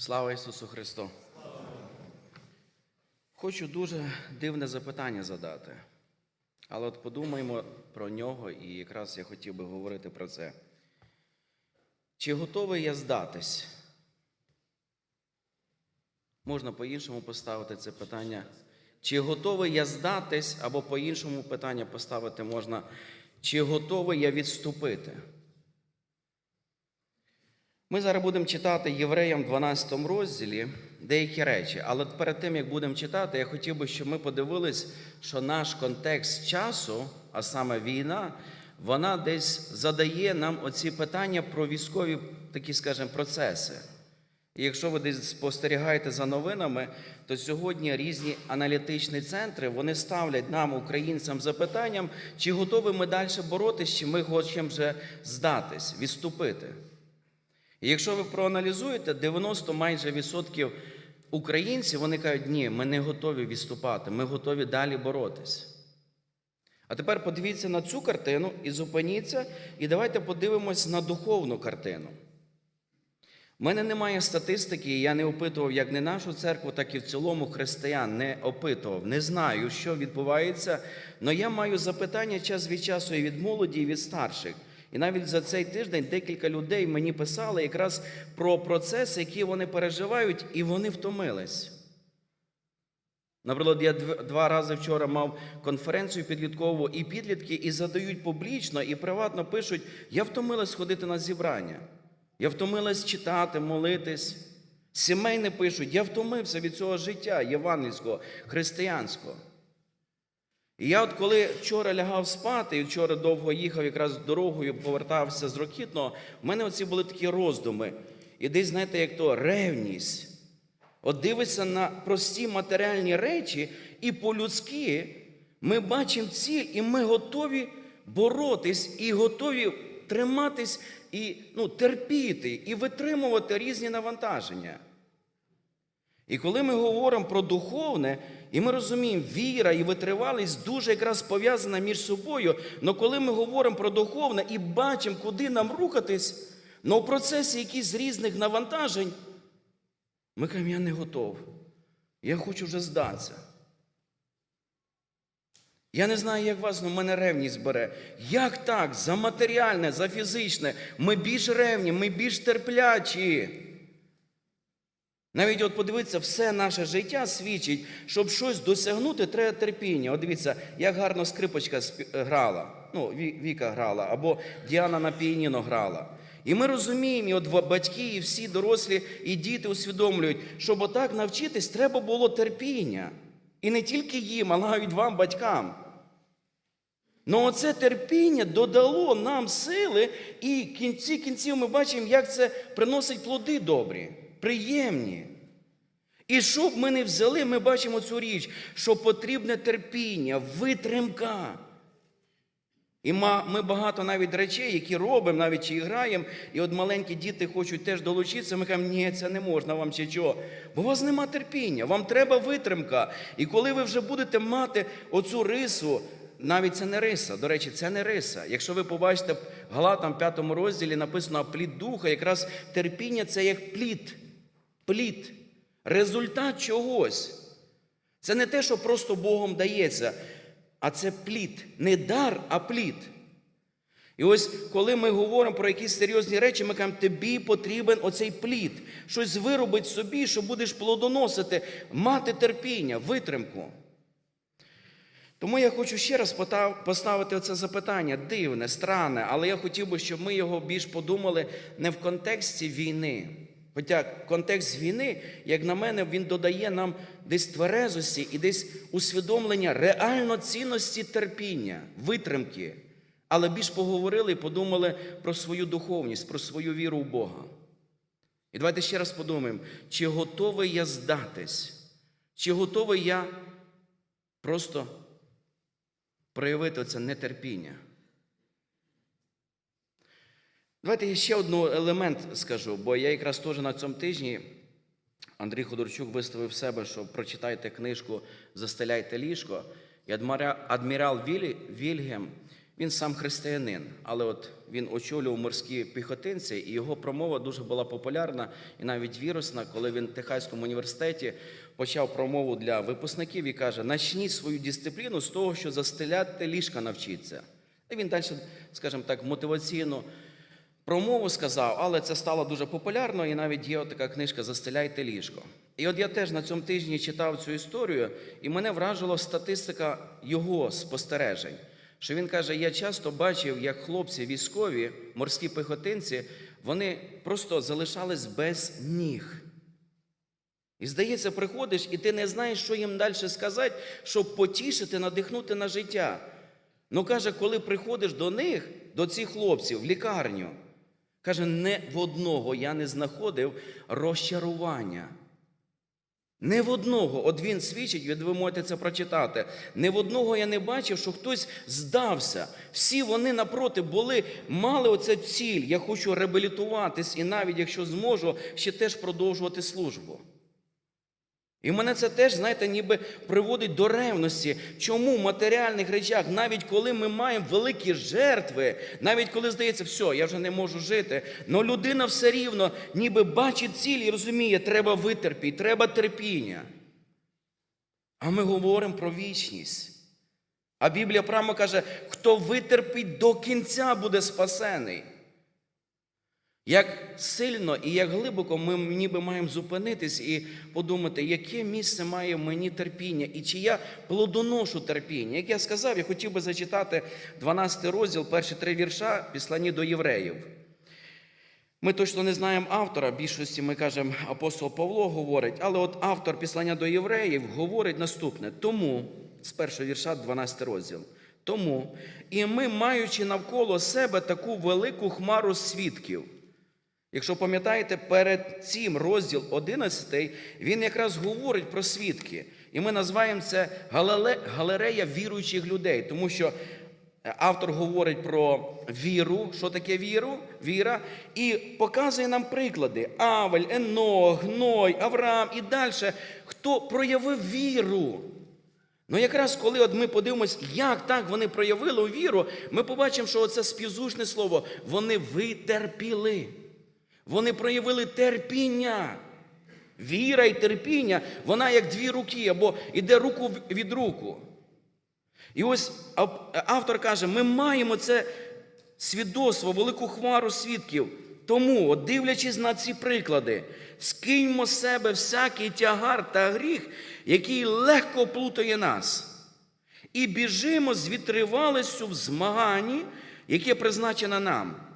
Слава Ісусу Христу! Хочу дуже дивне запитання задати. Але от подумаємо про нього, і якраз я хотів би говорити про це. Чи готовий я здатись? Можна по-іншому поставити це питання. Чи готовий я здатись, або по-іншому питання поставити можна, чи готовий я відступити? Ми зараз будемо читати Євреям 12 розділі деякі речі, але перед тим, як будемо читати, я хотів би, щоб ми подивились, що наш контекст часу, а саме війна, вона десь задає нам оці питання про військові такі, скажімо, процеси. І якщо ви десь спостерігаєте за новинами, то сьогодні різні аналітичні центри вони ставлять нам, українцям, запитанням, чи готові ми далі боротися, чи ми хочемо вже здатись, відступити. І якщо ви проаналізуєте, 90 майже відсотків українців вони кажуть, ні, ми не готові відступати, ми готові далі боротись. А тепер подивіться на цю картину і зупиніться, і давайте подивимось на духовну картину. У мене немає статистики, і я не опитував як не нашу церкву, так і в цілому християн не опитував. Не знаю, що відбувається, але я маю запитання час від часу і від молоді, і від старших. І навіть за цей тиждень декілька людей мені писали якраз про процеси, які вони переживають, і вони втомились. Наприклад, я два рази вчора мав конференцію підліткову, і підлітки і задають публічно, і приватно пишуть: я втомилась ходити на зібрання, я втомилась читати, молитись. Сімейне пишуть, я втомився від цього життя євангельського, християнського. І я от коли вчора лягав спати, і вчора довго їхав якраз дорогою, повертався з Рокітного, в мене оці були такі роздуми. І десь, знаєте, як то ревність. От дивишся на прості матеріальні речі, і по-людськи ми бачимо ціль, і ми готові боротись, і готові триматись, і ну, терпіти, і витримувати різні навантаження. І коли ми говоримо про духовне, і ми розуміємо, віра і витривалість дуже якраз пов'язана між собою. Але коли ми говоримо про духовне і бачимо, куди нам рухатись, але в процесі якихось різних навантажень, ми кажемо, я не готов. Я хочу вже здатися. Я не знаю, як вас, але мене ревність бере. Як так? За матеріальне, за фізичне. Ми більш ревні, ми більш терплячі. Навіть от подивіться, все наше життя свідчить, щоб щось досягнути, треба терпіння. От дивіться, як гарно скрипочка грала. Ну, Віка грала, або Діана на піаніно грала. І ми розуміємо, і от батьки, і всі дорослі, і діти усвідомлюють, щоб отак навчитись, треба було терпіння. І не тільки їм, а навіть вам, батькам. Ну, оце терпіння додало нам сили, і в кінці кінців ми бачимо, як це приносить плоди добрі, приємні. І що б ми не взяли, ми бачимо цю річ, що потрібне терпіння, витримка. І ми багато навіть речей, які робимо, навіть чи граємо, і от маленькі діти хочуть теж долучитися, ми кажемо, ні, це не можна вам чи чого. Бо у вас нема терпіння, вам треба витримка. І коли ви вже будете мати оцю рису, навіть це не риса, до речі, це не риса. Якщо ви побачите в Галатам 5 розділі написано плід духа, якраз терпіння це як плід, плід, результат чогось. Це не те, що просто Богом дається, а це плід. Не дар, а плід. І ось коли ми говоримо про якісь серйозні речі, ми кажемо, тобі потрібен оцей плід, щось виробить собі, що будеш плодоносити, мати терпіння, витримку. Тому я хочу ще раз поставити оце запитання дивне, странне, але я хотів би, щоб ми його більш подумали не в контексті війни. Хоча контекст війни, як на мене, він додає нам десь тверезості і десь усвідомлення реально цінності терпіння, витримки. Але більш поговорили і подумали про свою духовність, про свою віру в Бога. І давайте ще раз подумаємо, чи готовий я здатись, чи готовий я просто проявити це нетерпіння. Давайте я ще один елемент скажу, бо я якраз теж на цьому тижні Андрій Ходорчук виставив себе, що прочитайте книжку Застеляйте ліжко. І адмірал Вільгем Він сам християнин, але от він очолював морські піхотинці, і його промова дуже була популярна і навіть вірусна, коли він в Техаському університеті почав промову для випускників і каже: начніть свою дисципліну з того, що застеляти ліжка навчиться. І він далі, скажімо так, мотиваційно промову сказав, але це стало дуже популярно, і навіть є така книжка Застеляйте ліжко. І от я теж на цьому тижні читав цю історію, і мене вражила статистика його спостережень. Що він каже: я часто бачив, як хлопці військові, морські пехотинці, вони просто залишались без ніг. І здається, приходиш, і ти не знаєш, що їм далі сказати, щоб потішити, надихнути на життя. Ну каже, коли приходиш до них, до цих хлопців в лікарню, каже, не в одного я не знаходив розчарування. Не в одного, от він свідчить, від ви можете це прочитати. Не в одного я не бачив, що хтось здався. Всі вони напроти були, мали оце ціль. Я хочу реабілітуватись і навіть якщо зможу, ще теж продовжувати службу. І мене це теж, знаєте, ніби приводить до ревності. Чому в матеріальних речах, навіть коли ми маємо великі жертви, навіть коли здається, все, я вже не можу жити, але людина все рівно ніби бачить ціль і розуміє, треба витерпіти, треба терпіння. А ми говоримо про вічність. А Біблія прямо каже, хто витерпить до кінця, буде спасений. Як сильно і як глибоко ми ніби маємо зупинитись і подумати, яке місце має в мені терпіння, і чи я плодоношу терпіння. Як я сказав, я хотів би зачитати 12 розділ, перші три вірша, післані до євреїв. Ми точно не знаємо автора, більшості ми кажемо, апостол Павло говорить, але от автор післання до євреїв говорить наступне: тому, з першого вірша, 12 розділ. Тому, і ми, маючи навколо себе таку велику хмару свідків. Якщо пам'ятаєте, перед цим розділ 11, він якраз говорить про свідки. І ми називаємо це галерея віруючих людей, тому що автор говорить про віру, що таке віру, віра, і показує нам приклади: Авель, Енох, Гной, Авраам і далі, хто проявив віру. Ну, якраз коли от ми подивимось, як так вони проявили віру, ми побачимо, що це співзвучне слово, вони витерпіли. Вони проявили терпіння. Віра і терпіння, вона як дві руки, або йде руку від руку. І ось автор каже: ми маємо це свідоцтво, велику хмару свідків. Тому, от дивлячись на ці приклади, скиньмо з себе всякий тягар та гріх, який легко плутає нас, і біжимо з витривалістю в змаганні, яке призначено нам.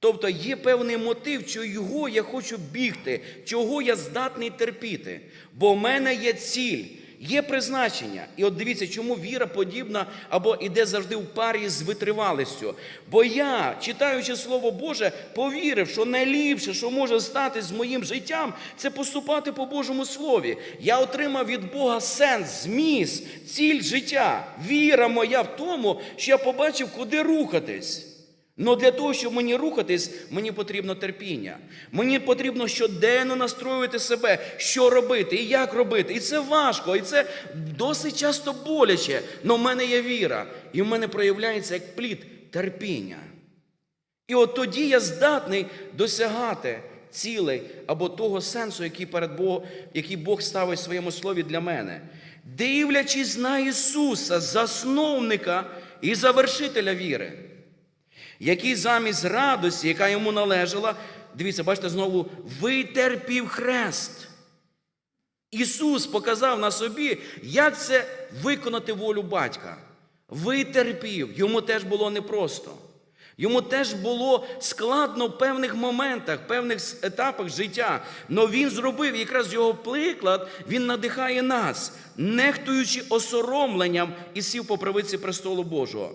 Тобто є певний мотив, чого я хочу бігти, чого я здатний терпіти. Бо в мене є ціль, є призначення. І от дивіться, чому віра подібна або іде завжди в парі з витривалістю. Бо я, читаючи Слово Боже, повірив, що найліпше, що може стати з моїм життям, це поступати по Божому Слові. Я отримав від Бога сенс, зміст, ціль життя. Віра моя в тому, що я побачив, куди рухатись. Но для того, щоб мені рухатись, мені потрібно терпіння. Мені потрібно щоденно настроювати себе, що робити і як робити. І це важко, і це досить часто боляче. Але в мене є віра, і в мене проявляється як плід терпіння. І от тоді я здатний досягати цілей або того сенсу, який перед Бог, який Бог ставить в своєму слові для мене. Дивлячись на Ісуса, засновника і завершителя віри який замість радості, яка йому належала, дивіться, бачите, знову витерпів хрест. Ісус показав на собі, як це виконати волю батька. Витерпів, йому теж було непросто. Йому теж було складно в певних моментах, в певних етапах життя. Але він зробив якраз його приклад, він надихає нас, нехтуючи осоромленням і сів по правиці престолу Божого.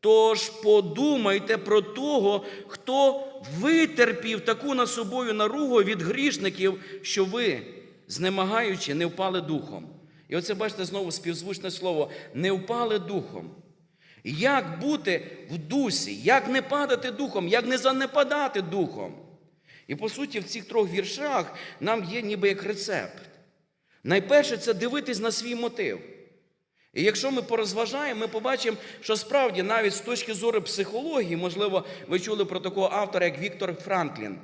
Тож подумайте про того, хто витерпів таку над собою наругу від грішників, що ви, знемагаючи, не впали духом. І оце бачите знову співзвучне слово не впали духом. Як бути в дусі, як не падати духом, як не занепадати духом. І по суті, в цих трьох віршах нам є ніби як рецепт. Найперше це дивитись на свій мотив. І якщо ми порозважаємо, ми побачимо, що справді навіть з точки зору психології, можливо, ви чули про такого автора, як Віктор Франклін.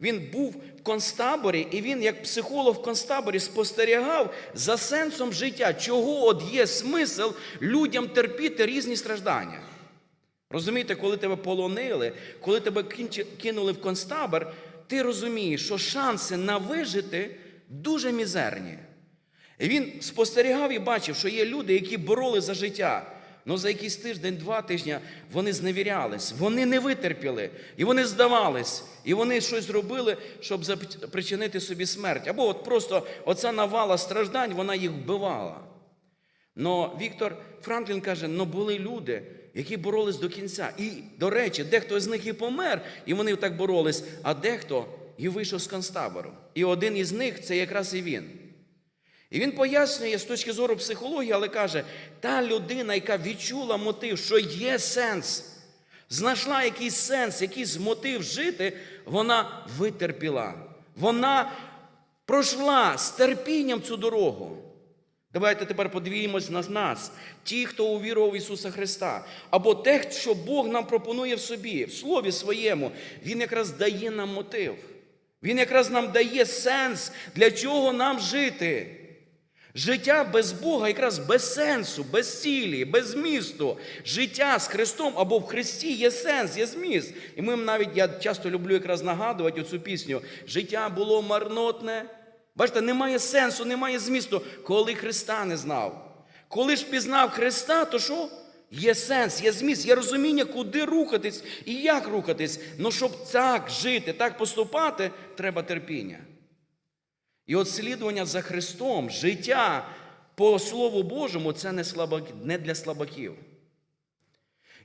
Він був в концтаборі, і він, як психолог в концтаборі, спостерігав за сенсом життя, чого от є смисл людям терпіти різні страждання. Розумієте, коли тебе полонили, коли тебе кинули в концтабор, ти розумієш, що шанси на вижити дуже мізерні. І він спостерігав і бачив, що є люди, які бороли за життя. Ну за якийсь тиждень, два тижні вони зневірялись, вони не витерпіли, і вони здавались, і вони щось зробили, щоб причинити собі смерть. Або от просто оця навала страждань, вона їх вбивала. Но Віктор Франклін каже: ну були люди, які боролись до кінця. І, до речі, дехто з них і помер, і вони так боролись, а дехто і вийшов з концтабору. І один із них це якраз і він. І він пояснює з точки зору психології, але каже: та людина, яка відчула мотив, що є сенс, знайшла якийсь сенс, якийсь мотив жити, вона витерпіла. Вона пройшла з терпінням цю дорогу. Давайте тепер подивімось на нас, ті, хто увірував в Ісуса Христа, або те, що Бог нам пропонує в собі, в Слові своєму, Він якраз дає нам мотив. Він якраз нам дає сенс, для чого нам жити. Життя без Бога якраз без сенсу, без цілі, без змісту. Життя з Христом або в Христі є сенс, є зміст. І ми навіть я часто люблю якраз нагадувати оцю пісню. Життя було марнотне. Бачите, немає сенсу, немає змісту, коли Христа не знав. Коли ж пізнав Христа, то що? Є сенс, є зміст, є розуміння, куди рухатись і як рухатись. Ну щоб так жити, так поступати, треба терпіння. І от слідування за Христом, життя по Слову Божому це не, слабак, не для слабаків.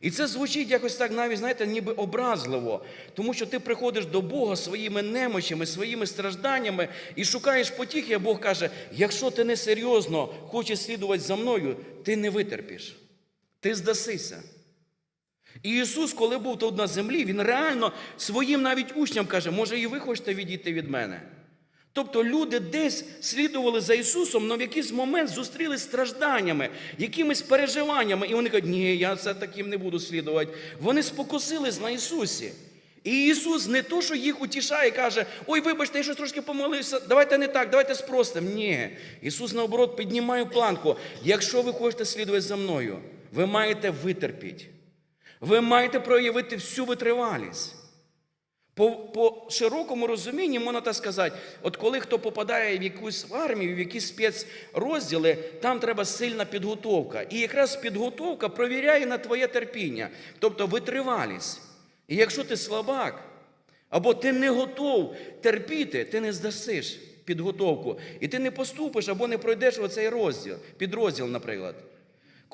І це звучить якось так, навіть, знаєте, ніби образливо, тому що ти приходиш до Бога своїми немочами, своїми стражданнями і шукаєш потіхи, а Бог каже: якщо ти не серйозно хочеш слідувати за мною, ти не витерпиш, ти здасися. І Ісус, коли був тут на землі, Він реально своїм навіть учням каже, може, і ви хочете відійти від мене. Тобто люди десь слідували за Ісусом, але в якийсь момент зустрілись стражданнями, якимись переживаннями, і вони кажуть, ні, я це таким не буду слідувати. Вони спокусились на Ісусі. І Ісус не то, що їх утішає, каже, ой, вибачте, я щось трошки помолився, давайте не так, давайте спростимо. Ні. Ісус, наоборот, піднімає планку. Якщо ви хочете слідувати за мною, ви маєте витерпіти. Ви маєте проявити всю витривалість. По, по широкому розумінні можна так сказати, от коли хто попадає в якусь армію, в якісь спецрозділи, там треба сильна підготовка. І якраз підготовка провіряє на твоє терпіння, тобто витривалість. І якщо ти слабак, або ти не готов терпіти, ти не здасиш підготовку. І ти не поступиш або не пройдеш оцей розділ, підрозділ, наприклад.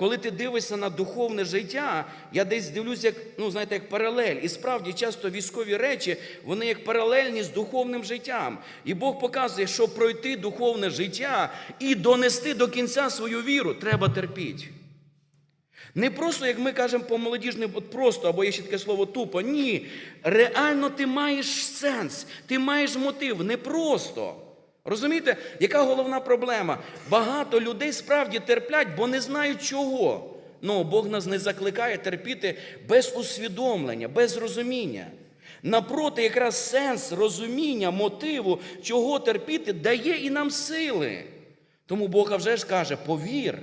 Коли ти дивишся на духовне життя, я десь дивлюсь, як, ну, знаєте, як паралель. І справді часто військові речі, вони як паралельні з духовним життям. І Бог показує, що пройти духовне життя і донести до кінця свою віру, треба терпіти. Не просто, як ми кажемо по молодіжним, от просто, або є ще таке слово тупо. Ні. Реально ти маєш сенс, ти маєш мотив, не просто. Розумієте, яка головна проблема? Багато людей справді терплять, бо не знають чого. Ну, Бог нас не закликає терпіти без усвідомлення, без розуміння. Напроти, якраз сенс розуміння, мотиву, чого терпіти, дає і нам сили. Тому Бог вже ж каже: повір.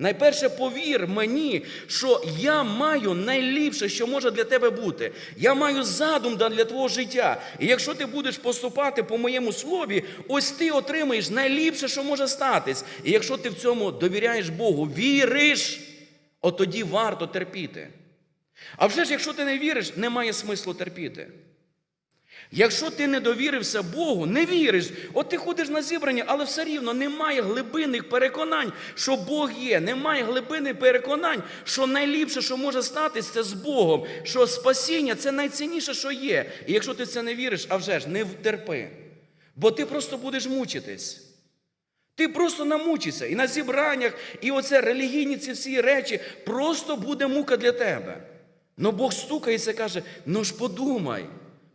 Найперше повір мені, що я маю найліпше, що може для тебе бути. Я маю задум для твого життя. І якщо ти будеш поступати по моєму слові, ось ти отримаєш найліпше, що може статись. І якщо ти в цьому довіряєш Богу, віриш, от тоді варто терпіти. А вже ж, якщо ти не віриш, немає смислу терпіти. Якщо ти не довірився Богу, не віриш, от ти ходиш на зібрання, але все рівно немає глибинних переконань, що Бог є, немає глибинних переконань, що найліпше, що може статись, це з Богом, що спасіння це найцінніше, що є. І якщо ти це не віриш, а вже ж не втерпи. Бо ти просто будеш мучитись. Ти просто намучишся. І на зібраннях, і оце релігійні ці всі речі просто буде мука для тебе. Но Бог стукається і каже: ну ж подумай.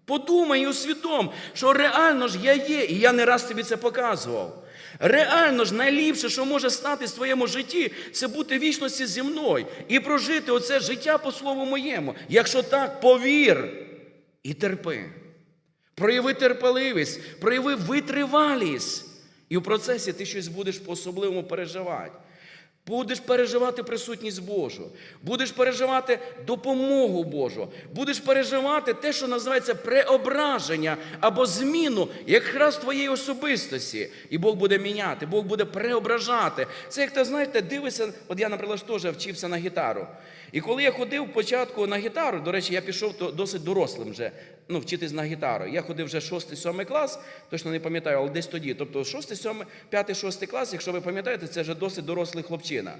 Подумай і усвідом, що реально ж я є, і я не раз тобі це показував. Реально ж найліпше, що може стати в твоєму житті, це бути в вічності зі мною і прожити оце життя по слову моєму. Якщо так, повір і терпи. Прояви терпеливість, прояви витривалість. І в процесі ти щось будеш по-особливому переживати. Будеш переживати присутність Божу, будеш переживати допомогу Божу, будеш переживати те, що називається преображення або зміну якраз твоєї особистості. І Бог буде міняти, Бог буде преображати. Це як ти знаєте, дивишся, от я, наприклад, теж вчився на гітару. І коли я ходив спочатку на гітару, до речі, я пішов досить дорослим вже ну, вчитись на гітару. Я ходив вже 6-7 клас, точно не пам'ятаю, але десь тоді. Тобто 6, 7, 5, 6 клас, якщо ви пам'ятаєте, це вже досить дорослий хлопчина.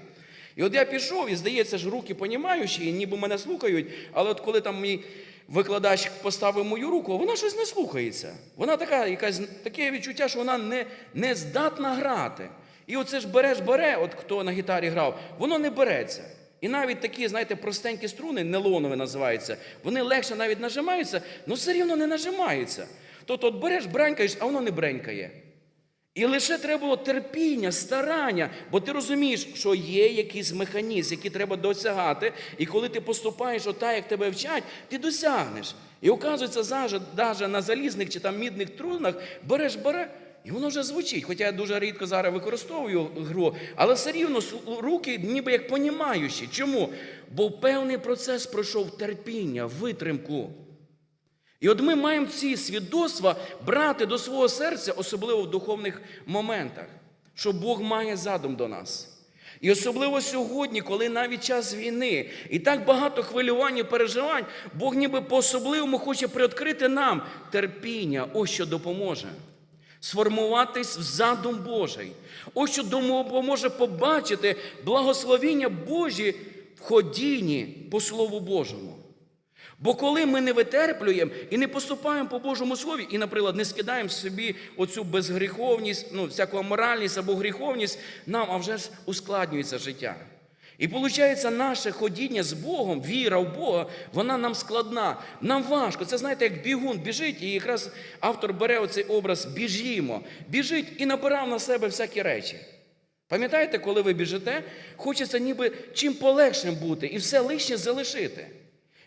І от я пішов, і здається ж, руки понімаючі, і ніби мене слухають, але от коли там мій викладач поставив мою руку, вона щось не слухається. Вона така, якась таке відчуття, що вона не, не здатна грати. І оце ж береш, бере, от хто на гітарі грав, воно не береться. І навіть такі, знаєте, простенькі струни, нелонові називаються, вони легше навіть нажимаються, але все рівно не нажимаються. Тобто от береш, бренькаєш, а воно не бренькає. І лише треба було терпіння, старання, бо ти розумієш, що є якийсь механізм, який треба досягати. І коли ти поступаєш отак, як тебе вчать, ти досягнеш. І оказується, навіть на залізних чи там мідних трунах береш, бере, і воно вже звучить. Хоча я дуже рідко зараз використовую гру, але все рівно руки ніби як понімаючі. Чому? Бо певний процес пройшов терпіння, витримку. І от ми маємо ці свідоцтва брати до свого серця, особливо в духовних моментах, що Бог має задум до нас. І особливо сьогодні, коли навіть час війни, і так багато хвилювань і переживань, Бог ніби по-особливому хоче приоткрити нам терпіння, ось що допоможе. Сформуватись в задум Божий. Ось що допоможе побачити благословіння Божі в ходінні по Слову Божому. Бо коли ми не витерплюємо і не поступаємо по Божому Слові, і, наприклад, не скидаємо собі оцю безгріховність, ну, всяку моральність або гріховність, нам а вже ж ускладнюється життя. І виходить, наше ходіння з Богом, віра в Бога, вона нам складна, нам важко. Це знаєте, як бігун біжить, і якраз автор бере оцей образ біжімо, біжить і набирав на себе всякі речі. Пам'ятаєте, коли ви біжите, хочеться ніби чим полегшим бути і все лишнє залишити.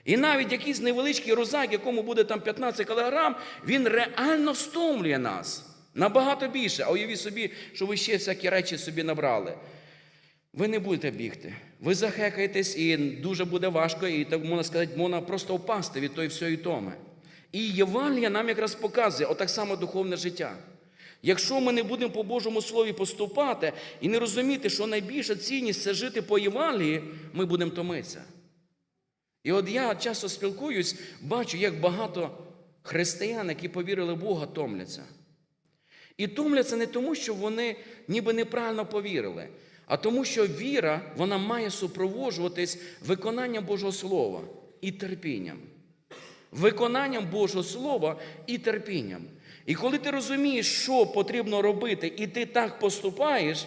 І навіть якийсь невеличкий розак, якому буде там 15 кілограм, він реально стомлює нас набагато більше. А уявіть собі, що ви ще всякі речі собі набрали. Ви не будете бігти. Ви захекаєтесь, і дуже буде важко, і так можна сказати, можна просто впасти від тої всієї томи. І Євангелія нам якраз показує отак само духовне життя. Якщо ми не будемо по Божому Слові поступати і не розуміти, що найбільша цінність це жити по Євангелії, ми будемо томитися. І от я часто спілкуюсь, бачу, як багато християн, які повірили в Бога, томляться. І томляться не тому, що вони ніби неправильно повірили, а тому, що віра вона має супроводжуватись виконанням Божого Слова і терпінням. Виконанням Божого Слова і терпінням. І коли ти розумієш, що потрібно робити, і ти так поступаєш,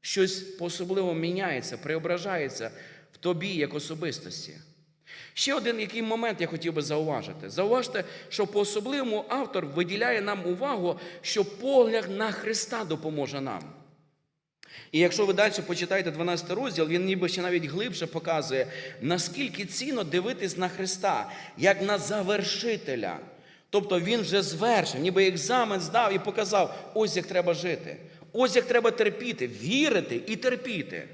щось по-особливо міняється, преображається в тобі як особистості. Ще один який момент я хотів би зауважити. Зауважте, що по-особливому автор виділяє нам увагу, що погляд на Христа допоможе нам. І якщо ви далі почитаєте 12 розділ, він ніби ще навіть глибше показує, наскільки цінно дивитись на Христа, як на завершителя. Тобто він вже звершив, ніби екзамен здав і показав, ось як треба жити, ось як треба терпіти, вірити і терпіти.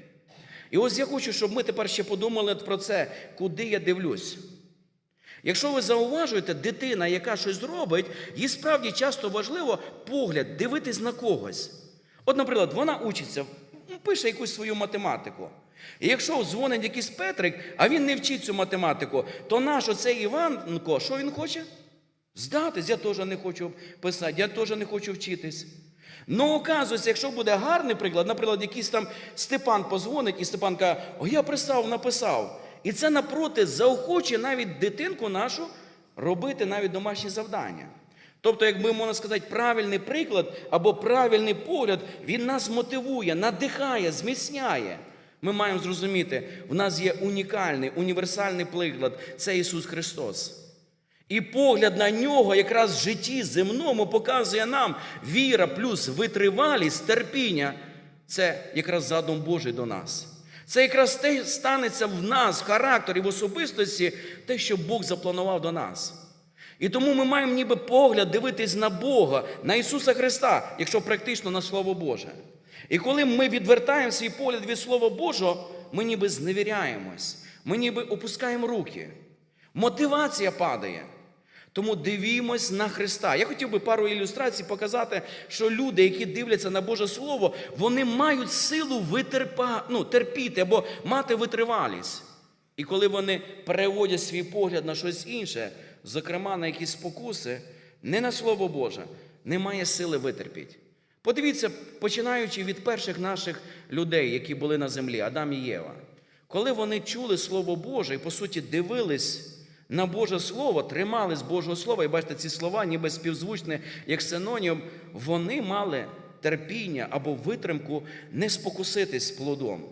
І ось я хочу, щоб ми тепер ще подумали про це, куди я дивлюсь. Якщо ви зауважуєте, дитина, яка щось робить, їй справді часто важливо погляд, дивитись на когось. От, наприклад, вона учиться, пише якусь свою математику. І якщо дзвонить якийсь Петрик, а він не вчить цю математику, то наш оцей Іванко, що він хоче? Здатись, я теж не хочу писати, я теж не хочу вчитись. Ну, оказується, якщо буде гарний приклад, наприклад, якийсь там Степан позвонить, і Степан каже, о, я пристав, написав. І це напроти заохоче навіть дитинку нашу робити навіть домашні завдання. Тобто, якби можна сказати, правильний приклад або правильний погляд, він нас мотивує, надихає, зміцняє. Ми маємо зрозуміти, в нас є унікальний, універсальний приклад це Ісус Христос. І погляд на нього якраз в житті земному показує нам віра плюс витривалість, терпіння. Це якраз задум Божий до нас. Це якраз те станеться в нас, в характері, в особистості, те, що Бог запланував до нас. І тому ми маємо ніби погляд дивитись на Бога, на Ісуса Христа, якщо практично на Слово Боже. І коли ми відвертаємо свій погляд від Слова Божого, ми ніби зневіряємось, ми ніби опускаємо руки. Мотивація падає. Тому дивімось на Христа. Я хотів би пару ілюстрацій показати, що люди, які дивляться на Боже Слово, вони мають силу витерпа, ну, терпіти або мати витривалість. І коли вони переводять свій погляд на щось інше, зокрема на якісь спокуси, не на Слово Боже, немає сили витерпіти. Подивіться, починаючи від перших наших людей, які були на землі, Адам і Єва. Коли вони чули Слово Боже і, по суті, дивились на Боже Слово, тримались Божого Слова, і бачите, ці слова, ніби співзвучні, як синонім, вони мали терпіння або витримку не спокуситись плодом.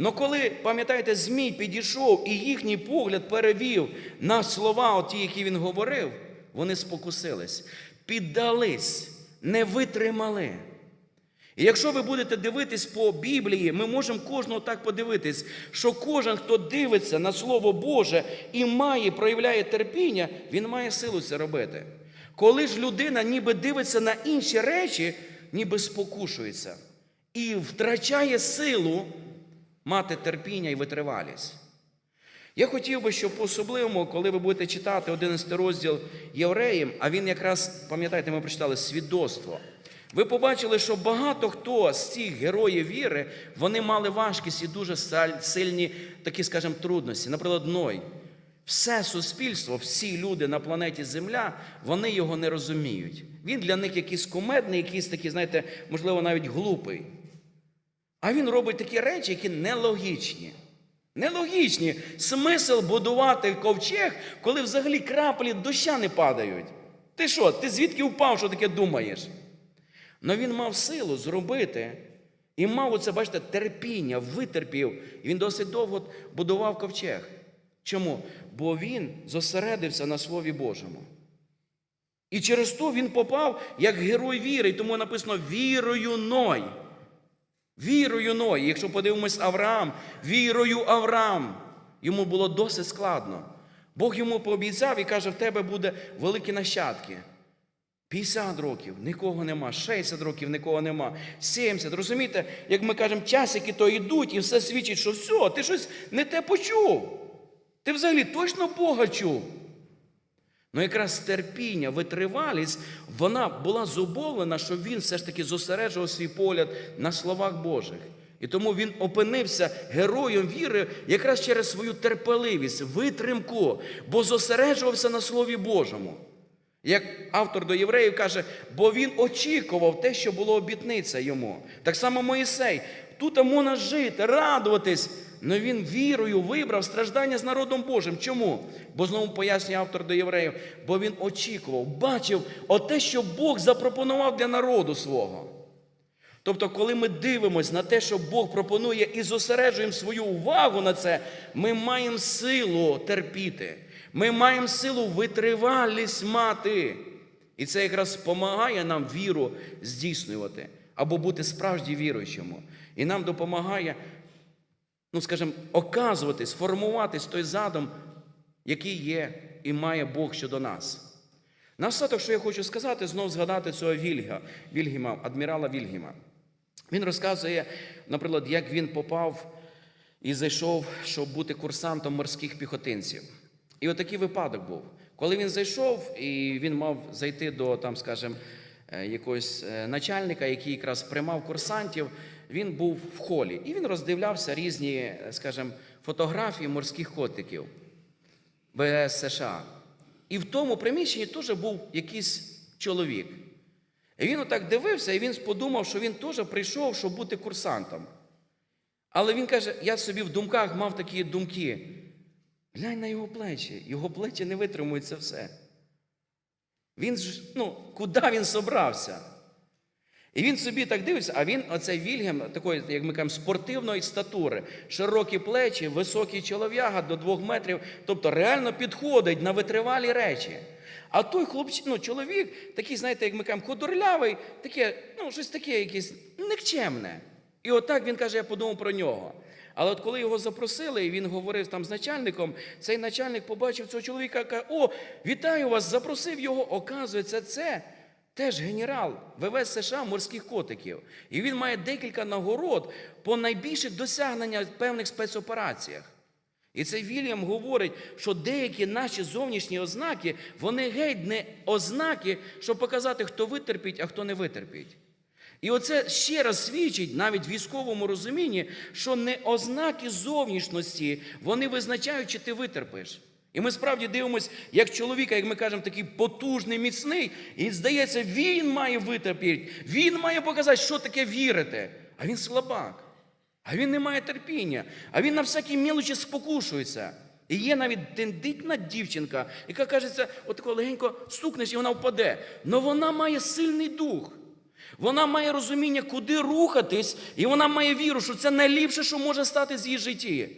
Но коли, пам'ятаєте, Змій підійшов і їхній погляд перевів на слова, ті, які він говорив, вони спокусились, піддались, не витримали. І якщо ви будете дивитись по Біблії, ми можемо кожного так подивитись, що кожен, хто дивиться на Слово Боже і має, проявляє терпіння, він має силу це робити. Коли ж людина ніби дивиться на інші речі, ніби спокушується і втрачає силу мати терпіння і витривалість. Я хотів би, щоб по-особливому, коли ви будете читати 11 розділ Євреїм, а він якраз, пам'ятаєте, ми прочитали свідоцтво. Ви побачили, що багато хто з цих героїв віри, вони мали важкість і дуже сильні такі, скажімо, трудності. Наприклад, Ной. Все суспільство, всі люди на планеті Земля, вони його не розуміють. Він для них якийсь кумедний, якийсь такий, знаєте, можливо, навіть глупий. А він робить такі речі, які нелогічні. Нелогічні. Смисл будувати ковчег, коли взагалі краплі доща не падають. Ти що, ти звідки впав, що таке думаєш? Но він мав силу зробити і мав оце, бачите, терпіння, витерпів. І він досить довго будував ковчег. Чому? Бо він зосередився на Слові Божому. І через то він попав як герой віри. І тому написано вірою Ной. Вірою Ной. Якщо подивимось Авраам, вірою Авраам. Йому було досить складно. Бог йому пообіцяв і каже, в тебе буде великі нащадки. 50 років нікого нема, 60 років нікого нема, 70. Розумієте, як ми кажемо, часики то йдуть, і все свідчить, що все, ти щось не те почув. Ти взагалі точно Бога чув. Ну, якраз терпіння, витривалість, вона була зубовлена, що він все ж таки зосереджував свій погляд на словах Божих. І тому він опинився героєм віри якраз через свою терпеливість, витримку, бо зосереджувався на Слові Божому. Як автор до євреїв каже, бо він очікував те, що було обітниця йому. Так само Моїсей, тут можна жити, радуватись, але він вірою вибрав страждання з народом Божим. Чому? Бо знову пояснює автор до євреїв, бо він очікував, бачив оте, що Бог запропонував для народу свого. Тобто, коли ми дивимося на те, що Бог пропонує і зосереджуємо свою увагу на це, ми маємо силу терпіти. Ми маємо силу витривалість мати. І це якраз допомагає нам віру здійснювати або бути справді віруючому. І нам допомагає, ну, скажімо, оказуватись, формуватись той задум, який є і має Бог щодо нас. На остаток, що я хочу сказати, знову згадати цього Вільга, Вільгіма, адмірала Вільгіма. Він розказує, наприклад, як він попав і зайшов, щоб бути курсантом морських піхотинців. І отакий випадок був. Коли він зайшов, і він мав зайти до, там, скажімо, якогось начальника, який якраз приймав курсантів, він був в холі. І він роздивлявся різні, скажімо, фотографії морських котиків ВС США. І в тому приміщенні теж був якийсь чоловік. І він отак дивився, і він подумав, що він теж прийшов, щоб бути курсантом. Але він каже: я собі в думках мав такі думки. Глянь на його плечі, його плечі не витримують це все. Він ж, ну, куди він собрався? І він собі так дивиться, а він, оцей Вільгем, такої, як ми кажемо, спортивної статури, широкі плечі, високий чолов'яга до двох метрів, тобто реально підходить на витривалі речі. А той хлопчик, ну, чоловік, такий, знаєте, як ми кажемо, худорлявий, таке, ну, щось таке якесь никчемне. І отак він каже, я подумав про нього. Але от коли його запросили, і він говорив там з начальником, цей начальник побачив цього чоловіка, каже, о, вітаю вас, запросив його. Оказується, це теж генерал ВВС США морських котиків. І він має декілька нагород по найбільших досягненнях в певних спецопераціях. І цей Вільям говорить, що деякі наші зовнішні ознаки, вони геть не ознаки, щоб показати, хто витерпить, а хто не витерпить. І оце ще раз свідчить навіть в військовому розумінні, що не ознаки зовнішності вони визначають, чи ти витерпиш. І ми справді дивимося, як чоловіка, як ми кажемо, такий потужний, міцний, і здається, він має витерпіти, він має показати, що таке вірити. А він слабак. А він не має терпіння, а він на всякі мілочі спокушується. І є навіть тендитна дівчинка, яка кажеться, отако легенько стукнеш і вона впаде. Но вона має сильний дух. Вона має розуміння, куди рухатись, і вона має віру, що це найліпше, що може стати з її житті.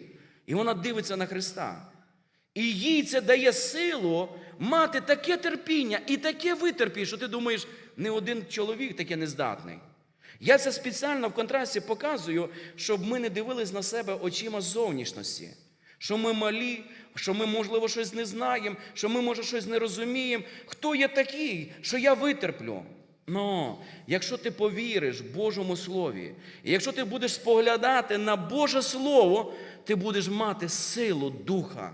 І вона дивиться на Христа. І їй це дає силу мати таке терпіння і таке витерпіння, що ти думаєш, не один чоловік таке нездатний. Я це спеціально в контрасті показую, щоб ми не дивились на себе очима зовнішності, що ми малі, що ми, можливо, щось не знаємо, що ми, може, щось не розуміємо. Хто я такий, що я витерплю? Но якщо ти повіриш Божому Слові, і якщо ти будеш споглядати на Боже Слово, ти будеш мати силу Духа.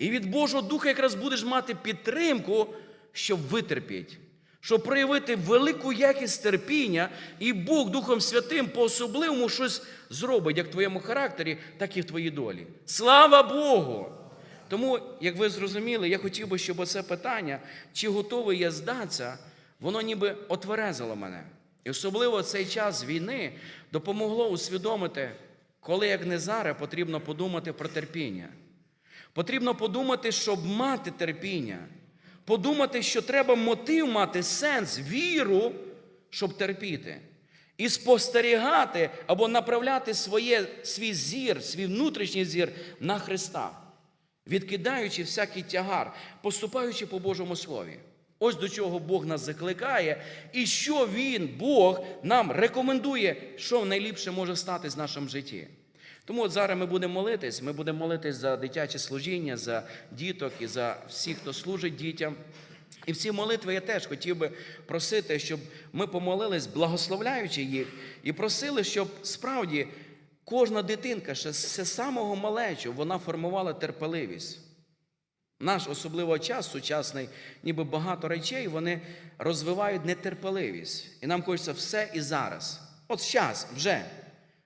І від Божого Духа якраз будеш мати підтримку, щоб витерпіти, щоб проявити велику якість терпіння, і Бог Духом Святим по-особливому щось зробить, як в твоєму характері, так і в твоїй долі. Слава Богу! Тому, як ви зрозуміли, я хотів би, щоб оце питання, чи готовий я здатися, воно ніби отверезило мене. І особливо цей час війни допомогло усвідомити, коли як не зараз потрібно подумати про терпіння. Потрібно подумати, щоб мати терпіння. Подумати, що треба мотив мати сенс, віру, щоб терпіти. І спостерігати або направляти своє, свій зір, свій внутрішній зір на Христа, відкидаючи всякий тягар, поступаючи по Божому Слові. Ось до чого Бог нас закликає, і що Він, Бог, нам рекомендує, що найліпше може стати з нашим житті. Тому от зараз ми будемо молитись, ми будемо молитись за дитяче служіння, за діток і за всіх, хто служить дітям. І в ці молитви я теж хотів би просити, щоб ми помолились, благословляючи їх, і просили, щоб справді кожна дитинка, ще з самого малечу, вона формувала терпеливість. Наш особливо час сучасний, ніби багато речей, вони розвивають нетерпеливість. І нам хочеться все і зараз. От зараз, вже.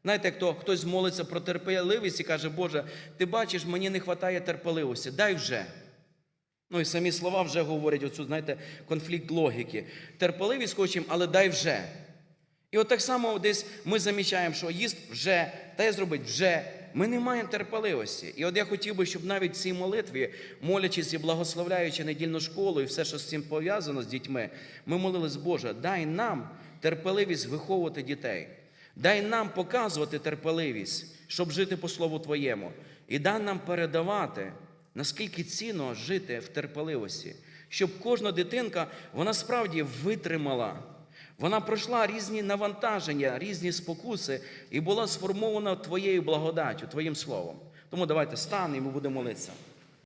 Знаєте, як то хтось молиться про терпеливість і каже, Боже, ти бачиш, мені не вистачає терпеливості, дай вже. Ну і самі слова вже говорять оцю, знаєте, конфлікт логіки. Терпеливість хочемо, але дай вже. І от так само десь ми замічаємо, що їсть вже, те зробить вже. Ми не маємо терпеливості. І от я хотів би, щоб навіть в цій молитві, молячись і благословляючи недільну школу і все, що з цим пов'язано з дітьми, ми молились, Боже, дай нам терпеливість виховувати дітей. Дай нам показувати терпеливість, щоб жити по слову Твоєму. І дай нам передавати, наскільки цінно жити в терпеливості, щоб кожна дитинка вона справді витримала. Вона пройшла різні навантаження, різні спокуси і була сформована Твоєю благодаттю, Твоїм словом. Тому давайте станемо і ми будемо молитися.